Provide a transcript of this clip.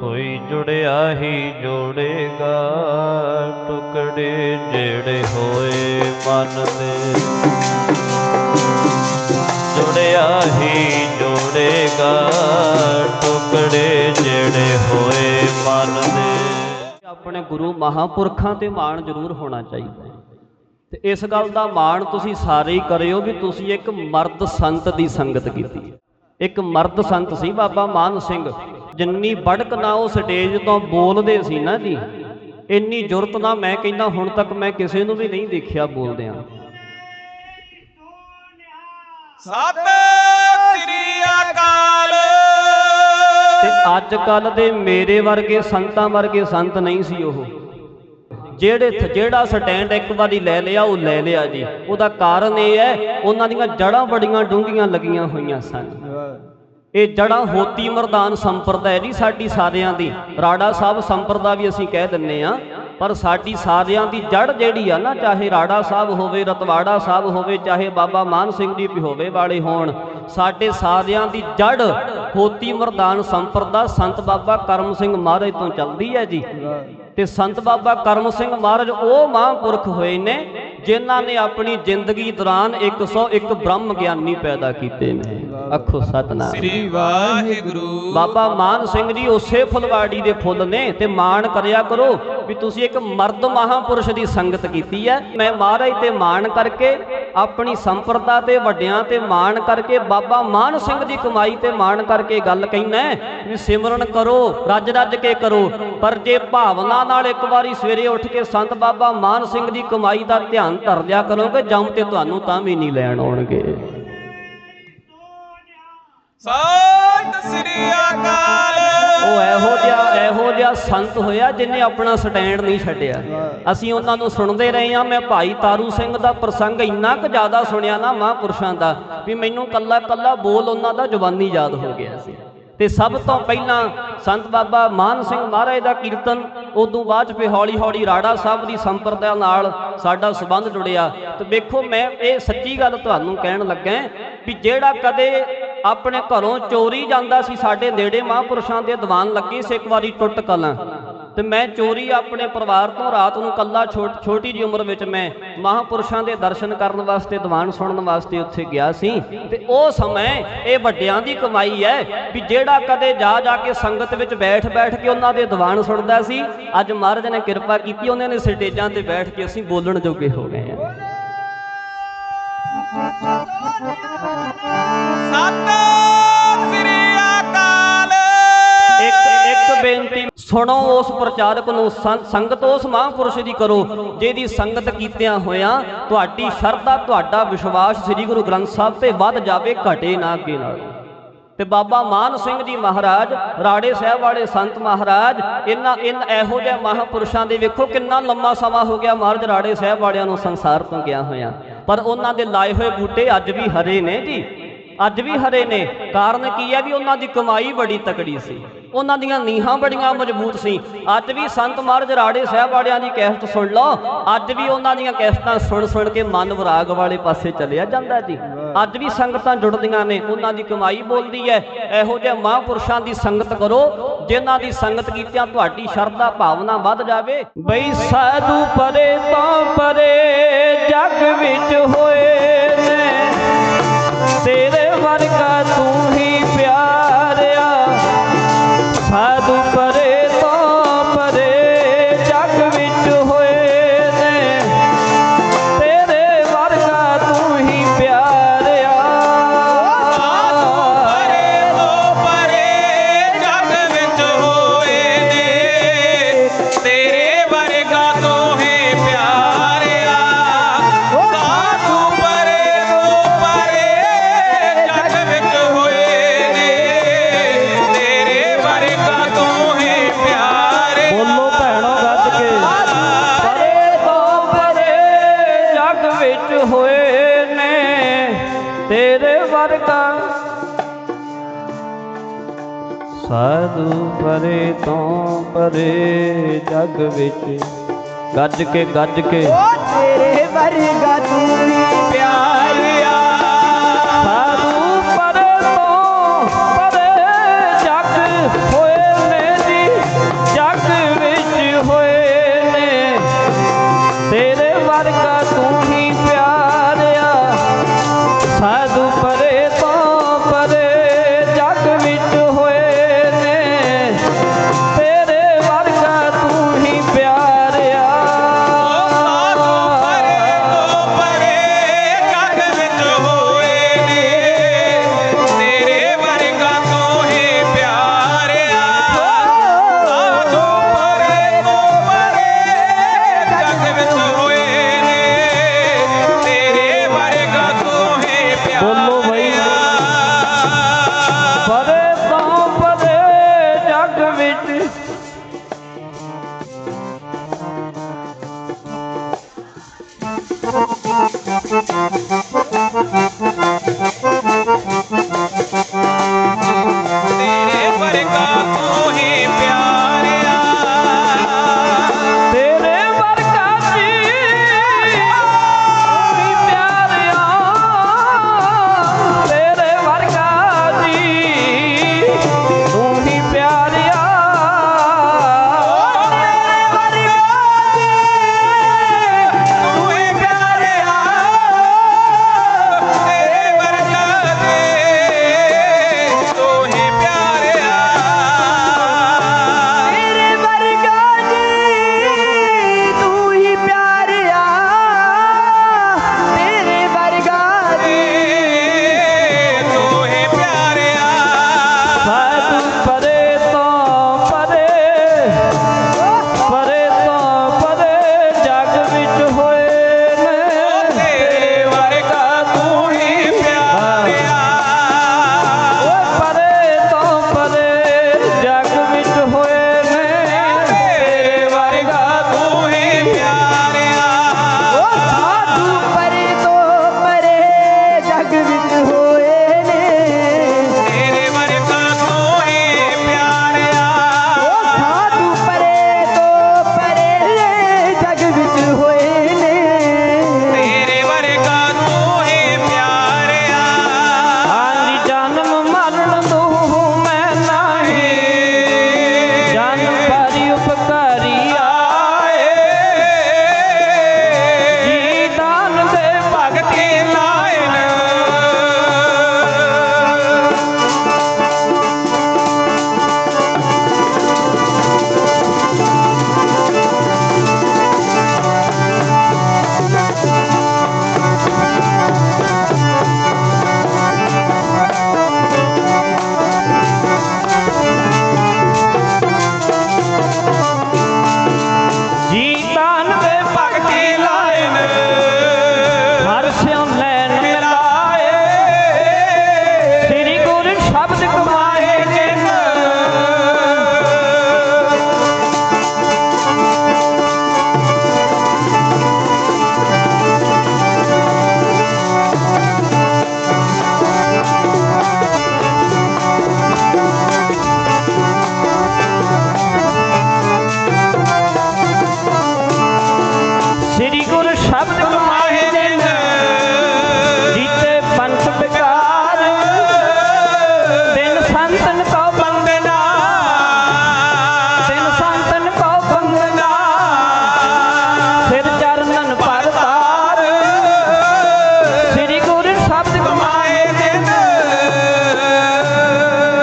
ਕੋਈ ਜੁੜਿਆ ਹੀ ਜੋੜੇਗਾ, ਟੁਕੜੇ ਜਿਹੜੇ ਹੋਏ ਮਨ ਦੇ। ਜੁੜਿਆ ਹੀ ਜੋੜੇਗਾ, ਟੁਕੜੇ ਜਿਹੜੇ ਹੋਏ ਮਨ ਦੇ। ਆਪਣੇ ਗੁਰੂ ਮਹਾਪੁਰਖਾਂ ਤੇ ਮਾਣ ਜ਼ਰੂਰ ਹੋਣਾ ਚਾਹੀਦਾ ਤੇ ਇਸ ਗੱਲ ਦਾ ਮਾਣ ਤੁਸੀਂ ਸਾਰੇ ਹੀ ਕਰਿਓ ਵੀ ਤੁਸੀਂ ਇੱਕ ਮਰਦ ਸੰਤ ਦੀ ਸੰਗਤ ਕੀਤੀ ਇੱਕ ਮਰਦ ਸੰਤ ਸੀ ਬਾਬਾ ਮਾਨ ਸਿੰਘ। ਜਿੰਨੀ ਬੜਕ ਨਾ ਉਹ ਸਟੇਜ ਤੋਂ ਬੋਲਦੇ ਸੀ ਨਾ ਜੀ ਇੰਨੀ ਜੁਰਤ ਨਾ ਮੈਂ ਕਹਿੰਦਾ ਹੁਣ ਤੱਕ ਮੈਂ ਕਿਸੇ ਨੂੰ ਵੀ ਨਹੀਂ ਦੇਖਿਆ ਬੋਲਦਿਆਂ। ਸਤਿ ਸ੍ਰੀ ਅਕਾਲ। ਤੇ ਅੱਜ ਕੱਲ ਦੇ ਮੇਰੇ ਵਰਗੇ ਸੰਤਾਂ ਵਰਗੇ ਸੰਤ ਨਹੀਂ ਸੀ ਉਹ। ਜਿਹੜੇ ਜਿਹੜਾ ਸਟੈਂਡ ਇੱਕ ਵਾਰੀ ਲੈ ਲਿਆ ਉਹ ਲੈ ਲਿਆ ਜੀ। ਉਹਦਾ ਕਾਰਨ ਇਹ ਹੈ ਉਹਨਾਂ ਦੀਆਂ ਜੜਾਂ ਬੜੀਆਂ ਡੂੰਘੀਆਂ ਲੱਗੀਆਂ ਹੋਈਆਂ ਸਨ। ਇਹ ਜੜਾਂ ਹੋਤੀ ਮਰਦਾਨ ਸੰਪਰਦਾ ਹੈ ਜੀ ਸਾਡੀ ਸਾਰਿਆਂ ਦੀ। ਰਾੜਾ ਸਾਹਿਬ ਸੰਪਰਦਾ ਵੀ ਅਸੀਂ ਕਹਿ ਦਿੰਨੇ ਆ, ਪਰ ਸਾਡੀ ਸਾਰਿਆਂ ਦੀ ਜੜ ਜਿਹੜੀ ਆ ਨਾ, ਚਾਹੇ ਰਾੜਾ ਸਾਹਿਬ ਹੋਵੇ, ਰਤਵਾੜਾ ਸਾਹਿਬ ਹੋਵੇ, ਚਾਹੇ ਬਾਬਾ ਮਾਨ ਸਿੰਘ ਜੀ ਪਿਹੋਵੇ ਵਾਲੇ ਹੋਣ, ਸਾਡੇ ਸਾਰਿਆਂ ਦੀ ਜੜ ਹੋਤੀ ਮਰਦਾਨ ਸੰਪਰਦਾ ਸੰਤ ਬਾਬਾ ਕਰਮ ਸਿੰਘ ਮਹਾਰਾਜ ਤੋਂ ਚੱਲਦੀ ਹੈ ਜੀ। ਤੇ ਸੰਤ ਬਾਬਾ ਕਰਮ ਸਿੰਘ ਮਹਾਰਾਜ ਉਹ ਮਹਾਂਪੁਰਖ ਹੋਏ ਨੇ ਜਿਨ੍ਹਾਂ ਨੇ ਆਪਣੀ ਜ਼ਿੰਦਗੀ ਦੌਰਾਨ 101 ਬ੍ਰਹਮ ਗਿਆਨੀ ਪੈਦਾ ਕੀਤੇ ਨੇ। ਅੱਖੋ ਸਤਨਾਮ। ਸ੍ਰੀ ਵਾਹਿਗੁਰੂ। ਬਾਬਾ ਮਾਨ ਸਿੰਘ ਜੀ ਉਸੇ ਫੁਲਵਾੜੀ ਦੇ ਫੁੱਲ ਨੇ ਤੇ ਮਾਣ ਕਰਿਆ ਕਰੋ। ਵੀ ਤੁਸੀਂ ਇੱਕ ਮਰਦ ਮਹਾਪੁਰਸ਼ ਦੀ ਸੰਗਤ ਕੀਤੀ ਹੈ। ਮੈਂ ਮਹਾਰਾਜ ਤੇ ਮਾਣ ਕਰਕੇ ਆਪਣੀ ਸੰਪਰਦਾ ਤੇ ਵੱਡਿਆਂ ਤੇ ਮਾਣ ਕਰਕੇ ਬਾਬਾ ਮਾਨ ਸਿੰਘ ਦੀ ਕਮਾਈ ਤੇ ਮਾਣ ਕਰਕੇ ਗੱਲ ਕਹਿਣਾ ਵੀ ਸਿਮਰਨ ਕਰੋ ਰੱਜ ਰੱਜ ਕੇ ਕਰੋ। ਪਰ ਜੇ ਭਾਵਨਾ ਨਾਲ ਇੱਕ ਵਾਰੀ ਸਵੇਰੇ ਉੱਠ ਕੇ ਸੰਤ ਬਾਬਾ ਮਾਨ ਸਿੰਘ ਦੀ ਕਮਾਈ ਦਾ ਧਿਆਨ ਧਰ ਲਿਆ ਕਰੋਗੇ ਜੰਮ ਤੇ ਤੁਹਾਨੂੰ ਤਾਂ ਵੀ ਨਹੀਂ ਲੈਣ ਆਉਣਗੇ। ਸਤਿ ਸ੍ਰੀ ਅਕਾਲ। ਉਹ ਇਹੋ ਸੰਤ ਹੋਇਆ ਜਿਨੇ ਆਪਣਾ ਸਟੈਂਡ ਨਹੀਂ ਛੱਡਿਆ। ਅਸੀਂ ਉਹਨਾਂ ਨੂੰ ਸੁਣਦੇ ਰਹੇ ਹਾਂ, ਮੈਂ ਭਾਈ ਤਾਰੂ ਸਿੰਘ ਦਾ ਪ੍ਰਸੰਗ ਇੰਨਾ ਕੁ ਜ਼ਿਆਦਾ ਸੁਣਿਆ ਨਾ ਮਹਾਂਪੁਰਸ਼ਾਂ ਦਾ, ਵੀ ਮੈਨੂੰ ਕੱਲਾ ਕੱਲਾ ਬੋਲ ਉਹਨਾਂ ਦਾ ਜ਼ੁਬਾਨੀ ਯਾਦ ਹੋ ਗਿਆ ਸੀ। ਤੇ ਸਭ ਤੋਂ ਪਹਿਲਾਂ ਸੰਤ ਬਾਬਾ ਮਾਨ ਸਿੰਘ ਮਹਾਰਾਜ ਦਾ ਕੀਰਤਨ, ਉਦੋਂ ਬਾਅਦ ਚ ਫਿਰ ਹੌਲੀ ਹੌਲੀ ਰਾੜਾ ਸਾਹਿਬ ਦੀ ਸੰਪਰਦਾ ਨਾਲ ਸਾਡਾ ਸਬੰਧ ਜੁੜਿਆ। ਤੇ ਵੇਖੋ, ਮੈਂ ਇਹ ਸੱਚੀ ਗੱਲ ਤੁਹਾਨੂੰ ਕਹਿਣ ਲੱਗਾ ਵੀ ਜਿਹੜਾ ਕਦੇ ਆਪਣੇ ਘਰੋਂ ਚੋਰੀ ਜਾਂਦਾ ਸੀ, ਸਾਡੇ ਨੇੜੇ ਮਹਾਂਪੁਰਸ਼ਾਂ ਦੇ ਦੀਵਾਨ ਲੱਗੇ ਸੀ, ਇੱਕ ਵਾਰੀ ਟੁੱਟ ਕਲਾਂ। ਤੇ ਮੈਂ ਚੋਰੀ ਆਪਣੇ ਪਰਿਵਾਰ ਤੋਂ ਰਾਤ ਨੂੰ ਕੱਲਾ ਛੋਟੀ ਜੀ ਉਮਰ ਵਿੱਚ ਮੈਂ ਮਹਾਂਪੁਰਸ਼ਾਂ ਦੇ ਦਰਸ਼ਨ ਕਰਨ ਵਾਸਤੇ, ਦੀਵਾਨ ਸੁਣਨ ਵਾਸਤੇ ਉੱਥੇ ਗਿਆ ਸੀ। ਤੇ ਉਹ ਸਮੇਂ ਇਹ ਵੱਡਿਆਂ ਦੀ ਕਮਾਈ ਹੈ ਵੀ ਜਿਹੜਾ ਕਦੇ ਜਾ ਜਾ ਕੇ ਸੰਗਤ ਵਿੱਚ ਬੈਠ ਬੈਠ ਕੇ ਉਹਨਾਂ ਦੇ ਦੀਵਾਨ ਸੁਣਦਾ ਸੀ, ਅੱਜ ਮਹਾਰਾਜ ਨੇ ਕਿਰਪਾ ਕੀਤੀ, ਉਹਨਾਂ ਨੇ ਸਟੇਜਾਂ ਤੇ ਬੈਠ ਕੇ ਅਸੀਂ ਬੋਲਣ ਜੋਗੇ ਹੋ ਗਏ ਹਾਂ। ਸੁਣੋ ਉਸ ਪ੍ਰਚਾਰਕ ਨੂੰ ਸੰਗਤ ਉਸ ਮਹਾਂਪੁਰਸ਼ ਦੀ ਕਰੋ, ਜਿਹਦੀ ਸੰਗਤ ਕੀਤਿਆਂ ਹੋਇਆਂ ਤੁਹਾਡੀ ਸ਼ਰਧਾ, ਤੁਹਾਡਾ ਵਿਸ਼ਵਾਸ ਸ੍ਰੀ ਗੁਰੂ ਗ੍ਰੰਥ ਸਾਹਿਬ ਤੇ ਵੱਧ ਜਾਵੇ, ਘਟੇ ਨਾ ਅੱਗੇ ਨਾਲ। ਤੇ ਬਾਬਾ ਮਾਨ ਸਿੰਘ ਜੀ ਮਹਾਰਾਜ, ਰਾੜੇ ਸਾਹਿਬ ਵਾਲੇ ਸੰਤ ਮਹਾਰਾਜ ਇਹਨਾਂ ਇਨ ਇਹੋ ਜਿਹੇ ਮਹਾਂਪੁਰਸ਼ਾਂ ਦੇ ਵੇਖੋ ਕਿੰਨਾ ਲੰਮਾ ਸਮਾਂ ਹੋ ਗਿਆ ਮਹਾਰਾਜ ਰਾੜੇ ਸਾਹਿਬ ਵਾਲਿਆਂ ਨੂੰ ਸੰਸਾਰ ਤੋਂ ਗਿਆ ਹੋਇਆ। ਪਰ ਉਹਨਾਂ ਦੇ ਲਾਏ ਹੋਏ ਬੂਟੇ ਅੱਜ ਵੀ ਹਰੇ ਨੇ ਜੀ। ਅੱਜ ਵੀ ਹਰੇ ਨੇ। ਕਾਰਨ ਕੀ ਹੈ ਵੀ ਉਹਨਾਂ ਦੀ ਕਮਾਈ ਬੜੀ ਤਕੜੀ ਸੀ। ਉਹਨਾਂ ਦੀਆਂ ਨੀਹਾਂ ਬੜੀਆਂ ਮਜ਼ਬੂਤ ਸੀ। ਅੱਜ ਵੀ ਸੰਤ ਮਹਾਰਾਜ ਰਾੜੇ ਸਾਹਿਬ ਵਾਲਿਆਂ ਦੀ ਕੈਸਟ ਸੁਣ ਲਓ। ਅੱਜ ਵੀ ਉਹਨਾਂ ਦੀਆਂ ਕੈਸਟਾਂ ਸੁਣ ਸੁਣ ਕੇ ਮਨ ਵਿਰਾਗ ਵਾਲੇ ਪਾਸੇ ਚਲਿਆ ਜਾਂਦਾ ਜੀ। ਅੱਜ ਵੀ ਸੰਗਤਾਂ ਜੁੜਦੀਆਂ ਨੇ। ਉਹਨਾਂ ਦੀ ਕਮਾਈ ਬੋਲਦੀ ਹੈ। ਇਹੋ ਜਿਹੇ ਮਹਾਂਪੁਰਸ਼ਾਂ ਦੀ ਸੰਗਤ ਕਰੋ। ਜਿਨ੍ਹਾਂ ਦੀ ਸੰਗਤ ਕੀਤਿਆਂ ਤੁਹਾਡੀ ਸ਼ਰਧਾ ਭਾਵਨਾ ਵੱਧ ਜਾਵੇ। ਬਈ ਸਾਧੂ ਪਰੇ ਤੋਂ ਪਰੇ ਜਗ ਵਿੱਚ ਹੋਏ। ਪਰੇ ਜਗ ਵਿੱਚ। ਗੱਜ ਕੇ ਗੱਜ ਕੇ। ਤੇਰੇ ਵਰਗਾ ਤੂੰ ਪਿਆਰਿਆ। ਪਰੇ ਤੋਂ ਹੋਏ ਨੇ ਜਗ ਵਿੱਚ ਹੋਏ ਨੇ। ਤੇਰੇ ਵਰਗਾ Thank.